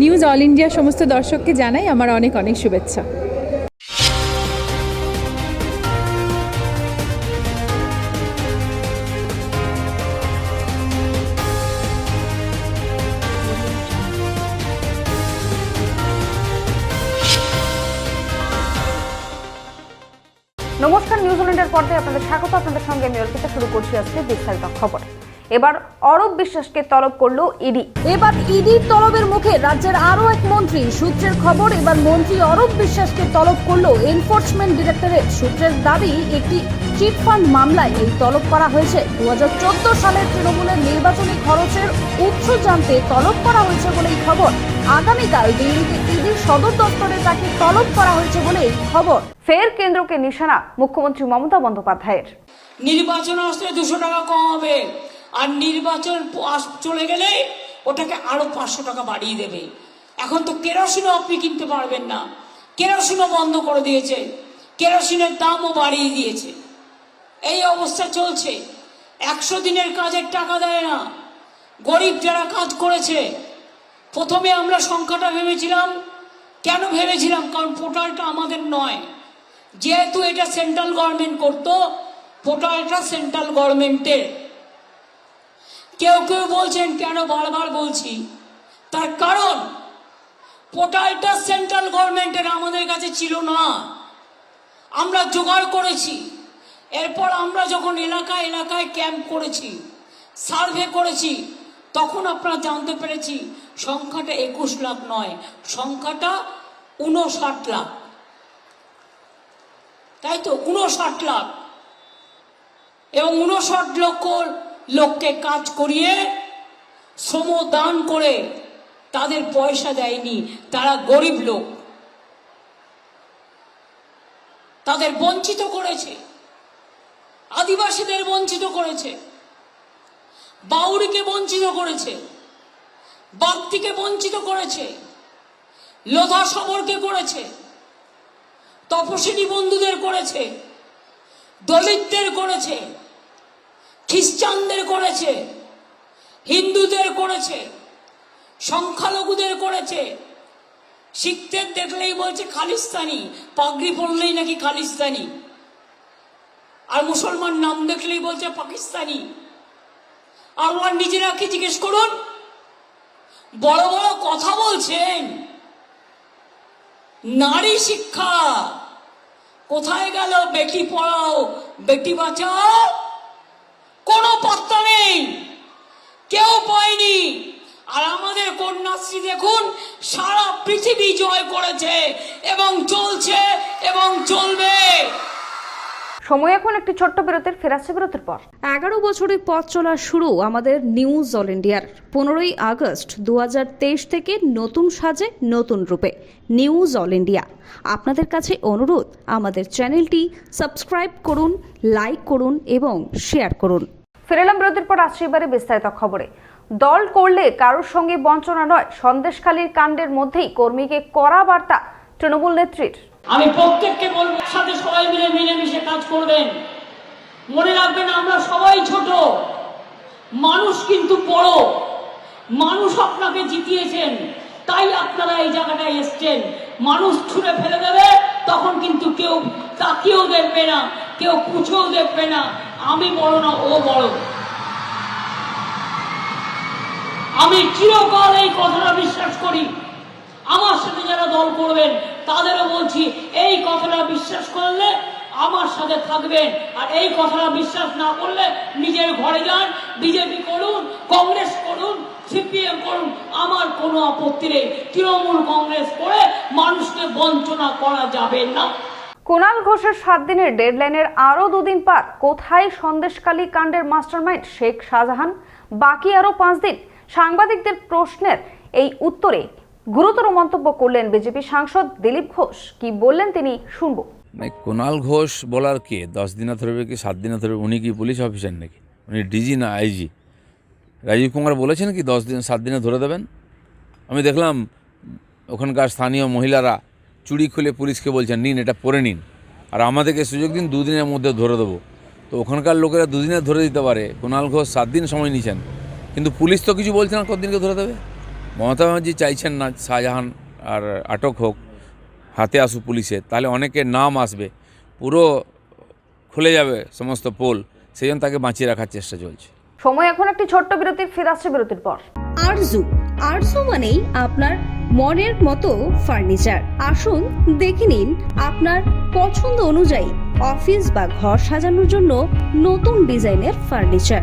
News all ইন্ডিয়ার সমস্ত দর্শককে জানাই আমার অনেক অনেক শুভেচ্ছা। নমস্কার নিউজিল্যান্ডের পর্দায় আপনাদের স্বাগত। আপনাদের সঙ্গে আমি অর্পিতা, শুরু করছি আজকে বিস্তারিত খবর। এবার অরব বিশ্বাসকে তলব করল ইডি। এবার ইডির তলবের মুখে রাজ্যের আরও এক মন্ত্রী। সূত্রের খবর এবার মন্ত্রী অরূপ বিশ্বাসকে তলব করল এনফোর্সমেন্ট ডিরেক্টরেট সূত্রের দাবি একটি চিট ফান্ড মামলায় এই তলব করা হয়েছে। দু সালের তৃণমূলের নির্বাচনী খরচের উৎস জানতে তলব করা হয়েছে বলে এই খবর। আগামীকাল দিল্লিতে ইডির সদর দপ্তরে তাকে তলব করা হয়েছে বলে এই খবর। ফের কেন্দ্রকে নিশানা মুখ্যমন্ত্রী মমতা বন্দ্যোপাধ্যায়ের। নির্বাচন আসলে দুশো টাকা কম হবে। আর নির্বাচন চলে গেলে ওটাকে আরও পাঁচশো টাকা বাড়িয়ে দেবে। এখন তো কেরোসিনও আপনি কিনতে পারবেন না। কেরোসিনও বন্ধ করে দিয়েছে। কেরোসিনের দামও বাড়িয়ে দিয়েছে। এই অবস্থা চলছে। একশো দিনের কাজের টাকা দেয় না। গরিব যারা কাজ করেছে, প্রথমে আমরা সংখ্যাটা ভেবেছিলাম, কেন ভেবেছিলাম? কারণ পোর্টালটা আমাদের নয়। যেহেতু এটা সেন্ট্রাল গভর্নমেন্ট করতো পোর্টালটা সেন্ট্রাল গভর্নমেন্টের কেউ কেউ বলছেন, কেন বারবার বলছি? তার কারণ, পোর্টালটা সেন্ট্রাল গভর্নমেন্টের আমাদের কাছে ছিল না। আমরা জোগাড় করেছি। এরপর আমরা যখন এলাকায় এলাকায় ক্যাম্প করেছি, সার্ভে করেছি, তখন আপনারা জানতে পেরেছি, সংখ্যাটা একুশ লাখ নয়, সংখ্যাটা উনষাট লাখ। তাই তো? উনষাট লাখ। এবং উনষাট লক্ষ লোককে কাজ করিয়ে শ্রম দান করে তাদের পয়সা দেয়নি। তারা গরিব লোক। তাদের বঞ্চিত করেছে। আদিবাসীদের বঞ্চিত করেছে। বাউরিকে বঞ্চিত করেছে। বাগদিকে বঞ্চিত করেছে। লোধা সবরকে করেছে। তপশিলি বন্ধুদের করেছে। দলিতদের করেছে। খ্রিস্টানদের করেছে, হিন্দুদের করেছে, সংখ্যালঘুদের করেছে। শিখদের দেখলেই বলছে খালিস্তানি, পাগড়ি পড়লেই নাকি খালিস্তানি। আর মুসলমান নাম দেখলেই বলছে পাকিস্তানি। আর নিজেরা কি জিজ্ঞেস করুন? বড় বড় কথা বলছেন। নারী শিক্ষা। কোথায় গেল? বেটি পড়াও, বেটি বাঁচাও কোনো পাত্তা নেই কেউ পায়নি আর আমাদের কন্যাশ্রী দেখুন সারা পৃথিবী জয় করেছে এবং চলছে এবং চলবে। সময় এখন একটি ছোট্ট বিরতির ফেরাচ্ছে বিরতির পর। এগারো বছরের পথ চলা শুরু আমাদের নিউজ অল ইন্ডিয়ার পনেরোই আগস্ট দুহাজার তেইশ থেকে নতুন সাজে নতুন রূপে নিউজ অল ইন্ডিয়া। আপনাদের কাছে অনুরোধ আমাদের চ্যানেলটি সাবস্ক্রাইব করুন লাইক করুন এবং শেয়ার করুন। ফিরেলাম বিরতির পর আসছে এবারে বিস্তারিত খবরে। দল করলে কারোর সঙ্গে বঞ্চনা নয়। সন্দেশখালীর কাণ্ডের মধ্যেই কর্মীকে করা বার্তা তৃণমূল নেত্রীর। আমি প্রত্যেককে বলব সাথে সবাই মিলে মিলেমিশে কাজ করবেন। মনে রাখবেন আমরা সবাই ছোট। মানুষ কিন্তু বড়। মানুষ আপনাকে জিতিয়েছেন, তাই আপনারা এই জায়গাটায় এসছেন। মানুষ ছুঁড়ে ফেলে দেবে, তখন কিন্তু কেউ তাকিয়েও দেখবে না, কেউ পুছেও দেখবে না। আমি বড় না, ও বড়। আমি চিরকাল এই কথাটা বিশ্বাস করি। আমার সাথে যারা দল করবেন, তাদেরও বলছি, এই কথাটা বিশ্বাস করলে আমার সাথে থাকবেন। আর এই কথাটা বিশ্বাস না করলে নিজের ঘরে যান, বিজেপি করুন, কংগ্রেস করুন, সিপিএম করুন, আমার কোনো আপত্তি নেই। তৃণমূল কংগ্রেস করে মানুষকে বঞ্চনা করা যাবে না। কুণাল ঘোষের সাত দিনের ডেডলাইনের আরও দুদিন পার কোথায় সন্দেশকালী কাণ্ডের মাস্টারমাইন্ড শেখ শাহজাহান? বাকি আরও পাঁচ দিন সাংবাদিকদের প্রশ্নের এই উত্তরে গুরুতর মন্তব্য করলেন বিজেপি সাংসদ দিলীপ ঘোষ। কি বললেন তিনি শুনব। মানে কুণাল ঘোষ বলার কে? দশ দিনে ধরবে কি, সাত দিনে ধরবে উনি কি পুলিশ অফিসার নাকি? উনি ডিজি না আইজি রাজীব কুমার বলেছেন কি, দশ দিন, সাত দিনে ধরে দেবেন? আমি দেখলাম ওখানকার স্থানীয় মহিলারা চুড়ি খুলে পুলিশকে বলছেন, নিন, এটা পরে নিন। আর আমাদেরকে সুযোগ দিন, দুদিনের মধ্যে ধরে দেবো। তো ওখানকার লোকেরা দুদিনে ধরে দিতে পারে। কুণাল ঘোষ সাত দিন সময় নিয়েছেন কিন্তু পুলিশ তো কিছু বলছে না কতদিনকে ধরে দেবে? মমতা ব্যানার্জি চাইছেন না শাহজাহান আর আটক হোক হাতে আসুক পুলিশের তাহলে অনেকের নাম আসবে পুরো খুলে যাবে সমস্ত পোল সেই জন্য তাকে বাঁচিয়ে রাখার চেষ্টা চলছে। সময় এখন একটি ছোট্ট বিরতির ফিরে আসছে বিরতির পর। আরজু আরজু মানেই আপনার মনের মতো ফার্নিচার। আসুন দেখে নিন আপনার পছন্দ অনুযায়ী অফিস বা ঘর সাজানোর জন্য নতুন ডিজাইনের furniture.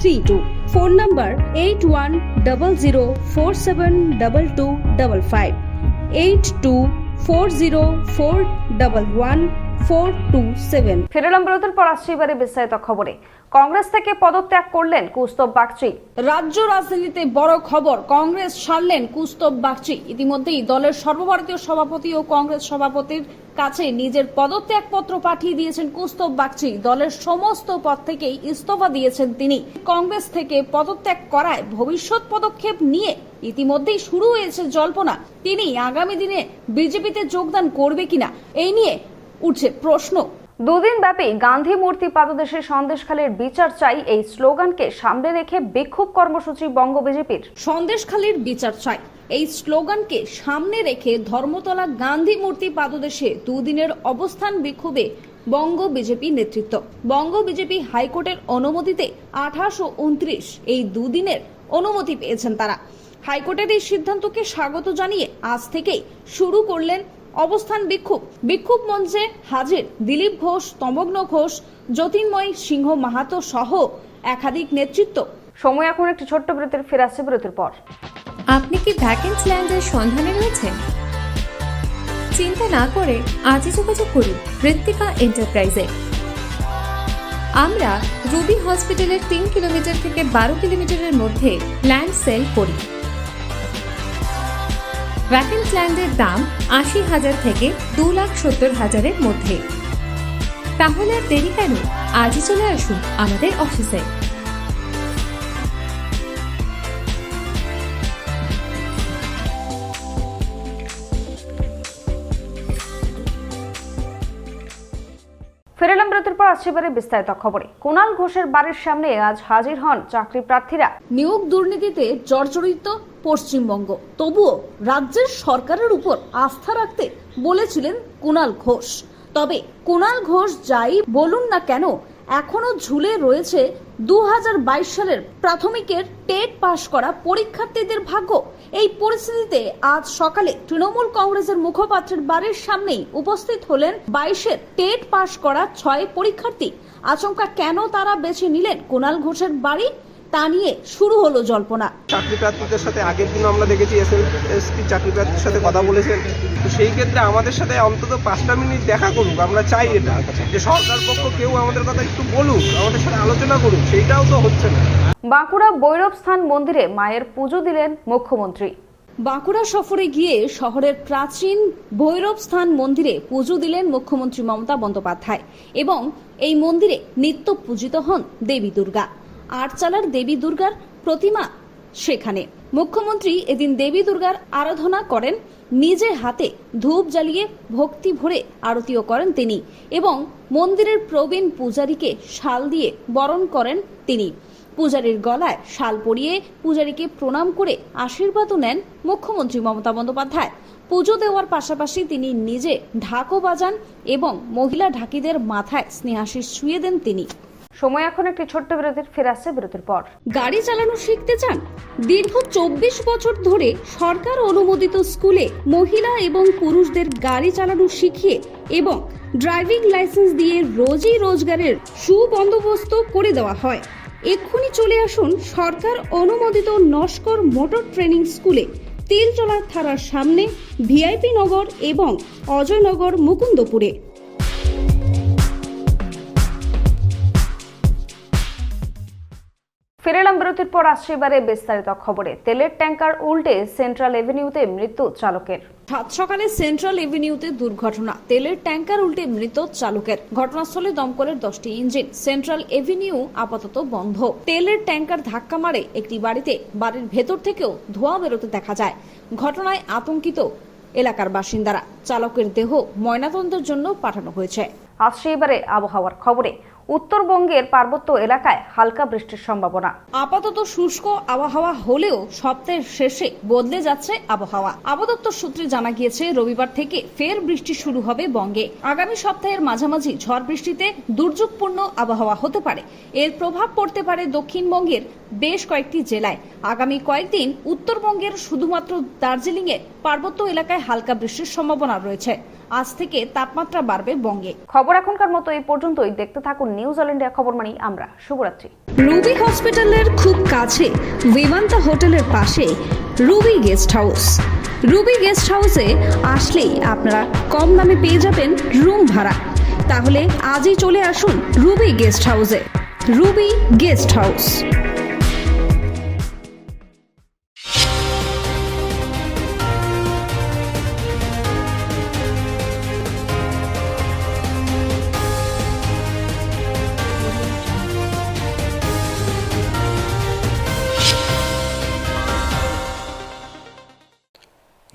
three two phone number eight one double zero four seven double two double five eight two four zero four double one four two seven. ফিরলাম বিরতির পর আসছে এবারে বিস্তারিত খবরে। কংগ্রেস থেকে পদত্যাগ করলেন কৌস্তব বাগচি। রাজ্য রাজনীতিতে বড় খবর কংগ্রেস ছাড়লেন কুস্তব বাগচি। ইতিমধ্যেই দলের সর্বভারতীয় সভাপতি ও কংগ্রেস সভাপতির কাছে নিজের পদত্যাগপত্র পাঠিয়ে দিয়েছেন কুস্তব বাগচি। দলের সমস্ত পদ থেকেই ইস্তফা দিয়েছেন তিনি। কংগ্রেস থেকে পদত্যাগ করায় ভবিষ্যৎ পদক্ষেপ নিয়ে ইতিমধ্যেই শুরু হয়েছে জল্পনা। তিনি আগামী দিনে বিজেপিতে যোগদান করবে কিনা এই নিয়ে উঠছে প্রশ্ন। দুদিন ব্যাপী গান্ধী মূর্তি পাদদেশে সন্দেশখালীর বিচার চাই এই স্লোগানকে সামনে রেখে বিক্ষোভ কর্মসূচি বঙ্গ বিজেপির। সন্দেশখালীর বিচার চাই এই স্লোগানকে সামনে রেখে ধর্মতলা গান্ধী মূর্তি পাদদেশে দুদিনের অবস্থান বিক্ষোভে বঙ্গ বিজেপি নেতৃত্ব। বঙ্গ বিজেপি হাইকোর্টের অনুমতিতে আঠাশ ও উনত্রিশ এই দুদিনের অনুমতি পেয়েছেন তারা। হাইকোর্টের এই সিদ্ধান্তকে স্বাগত জানিয়ে আজ থেকেই শুরু করলেন অবস্থান বিক্ষোভ। বিক্ষোভ মঞ্চে হাজির দিলীপ ঘোষ তমগ্ন ঘোষ জ্যোতির্ময় সিংহ মাহাতো সহ একাধিক নেতৃত্ব। সময় এখন একটি ছোট্ট বিরতির ফিরে আসছে বিরতির পর। আপনি কি ভ্যাকেন্স ল্যান্ডের সন্ধানে রয়েছেন? চিন্তা না করে আজই যোগাযোগ করুন ঋত্বিকা এন্টারপ্রাইজে আমরা রুবি হসপিটালের তিন কিলোমিটার থেকে বারো কিলোমিটারের মধ্যে ল্যান্ড সেল করি। ভ্যাকেন্স ল্যান্ডের দাম আশি হাজার থেকে দু লাখ সত্তর হাজারের মধ্যে। তাহলে আর দেরি কেন? আজই চলে আসুন আমাদের অফিসে ফিরেলাম বিরতির পর আসছে এবারে বিস্তারিত খবরে। কোনাল ঘোষের বাড়ির সামনে আজ হাজির হন চাকরি প্রার্থীরা। নিয়োগ দুর্নীতিতে জর্জরিত পশ্চিমবঙ্গ। তবুও রাজ্যের সরকারের উপর আস্থা রাখতে বলেছিলেন কোনাল ঘোষ। তবে কোনাল ঘোষ যাই বলুন না কেন এখনও ঝুলে রয়েছে দু হাজার বাইশ সালের প্রাথমিকের টেট পাশ করা পরীক্ষার্থীদের ভাগ্য। এই পরিস্থিতিতে আজ সকালে তৃণমূল কংগ্রেসের মুখপাত্রের বাড়ির সামনেই উপস্থিত হলেন বাইশের টেট পাশ করা ছয় পরীক্ষার্থী। আচমকা কেন তারা বেছে নিলেন কুণাল ঘোষের বাড়ি? তা নিয়ে শুরু হলো জল্পনা। চাকরি প্রার্থীদের সাথে আগের দিনও আমরা দেখেছি এস এসপি চাকরি প্রার্থীর সাথে কথা বলেছেন। তো সেই ক্ষেত্রে আমাদের সাথে অন্তত পাঁচটা মিনিট দেখা করুক আমরা চাই এটা। যে সরকার পক্ষ কেউ আমাদের কথা একটু বলুক আমাদের সাথে আলোচনা করুক সেইটাও তো হচ্ছে না। বাঁকুড়া বৈরব স্থান মন্দিরে মায়ের পুজো দিলেন মুখ্যমন্ত্রী। বাঁকুড়া সফরে গিয়ে শহরের প্রাচীন ভৈরব স্থান মন্দিরে পুজো দিলেন মুখ্যমন্ত্রী মমতা বন্দ্যোপাধ্যায় এবং এই মন্দিরে নিত্য পূজিত হন দেবী দুর্গা। আটচালার দেবী দুর্গার প্রতিমা সেখানে। মুখ্যমন্ত্রী এদিন দেবী দুর্গার আরাধনা করেন। নিজে হাতে ধূপ জ্বালিয়ে ভক্তি ভরে আরতিও করেন তিনি এবং মন্দিরের প্রবীণ পূজারীকে শাল দিয়ে বরণ করেন তিনি। পূজারীর গলায় শাল পরিয়ে পূজারীকে প্রণাম করে আশীর্বাদও নেন মুখ্যমন্ত্রী মমতা বন্দ্যোপাধ্যায়। পুজো দেওয়ার পাশাপাশি তিনি নিজে ঢাকও বাজান এবং মহিলা ঢাকিদের মাথায় স্নেহাশিস ছুঁয়ে দেন তিনি। সময় এখন একটি ছোট্ট বিরতির, ফিরে আসছে বিরতির পর। গাড়ি চালানো শিখতে চান? দীর্ঘ চব্বিশ বছর ধরে সরকার অনুমোদিত স্কুলে মহিলা এবং পুরুষদের গাড়ি চালানো শিখিয়ে এবং ড্রাইভিং লাইসেন্স দিয়ে রোজই রোজগারের সুবন্দোবস্ত করে দেওয়া হয়। এক্ষুনি চলে আসুন সরকার অনুমোদিত নস্কর মোটর ট্রেনিং স্কুলে। তিলচলার থানার সামনে ভিআইপি নগর এবং অজয়নগর মুকুন্দপুরে। ফিরে এলাম বিরতির পর আসছে এবারে বিস্তারিত খবরে। তেলের ট্যাঙ্কার উল্টে সেন্ট্রাল এভিনিউতে মৃত্যু চালকের। সাত সকালে সেন্ট্রাল এভিনিউতে দুর্ঘটনা। তেলের ট্যাঙ্কার উল্টে মৃত চালকের। ঘটনাস্থলে দমকলের দশটি ইঞ্জিন। সেন্ট্রাল এভিনিউ আপাতত বন্ধ। তেলের ট্যাঙ্কার ধাক্কা মারে একটি বাড়িতে। বাড়ির ভেতর থেকেও ধোঁয়া বেরোতে দেখা যায়। ঘটনায় আতঙ্কিত এলাকার বাসিন্দারা। চালকের দেহ ময়নাতন্তের জন্য পাঠানো হয়েছে। আসছে এবারে আবহাওয়ার খবরে। উত্তরবঙ্গের পার্বত্য এলাকায় হালকা বৃষ্টির সম্ভাবনা। আপাতত শুষ্ক আবহাওয়া হলেও সপ্তাহের শেষে বদলে যাচ্ছে আবহাওয়া। আবদপ্তর সূত্রে জানা গিয়েছে, রবিবার থেকে ফের বৃষ্টি শুরু হবে বঙ্গে। আগামী সপ্তাহের মাঝামাঝি ঝড় বৃষ্টিতে দুর্যোগপূর্ণ আবহাওয়া হতে পারে। এর প্রভাব পড়তে পারে দক্ষিণবঙ্গের বেশ কয়েকটি জেলায়। আগামী কয়েকদিন উত্তরবঙ্গের শুধুমাত্র দার্জিলিং এর পার্বত্য এলাকায় হালকা বৃষ্টির সম্ভাবনা রয়েছে। আজ থেকে তাপমাত্রা বাড়বে বঙ্গে। খবর এখনকার মতো এই পর্যন্তই। দেখতে থাকুন নিউজ অল ইন্ডিয়া খবর মানি আমরা। শুভরাত্রি। রুবি হসপিটালের খুব কাছে বিমান্তা হোটেলের পাশে Ruby guest house. Ruby guest হাউসে আসলেই আপনারা কম দামে পেয়ে যাবেন রুম ভাড়া। তাহলে আজই চলে আসুন রুবি গেস্ট হাউসে। Ruby guest house.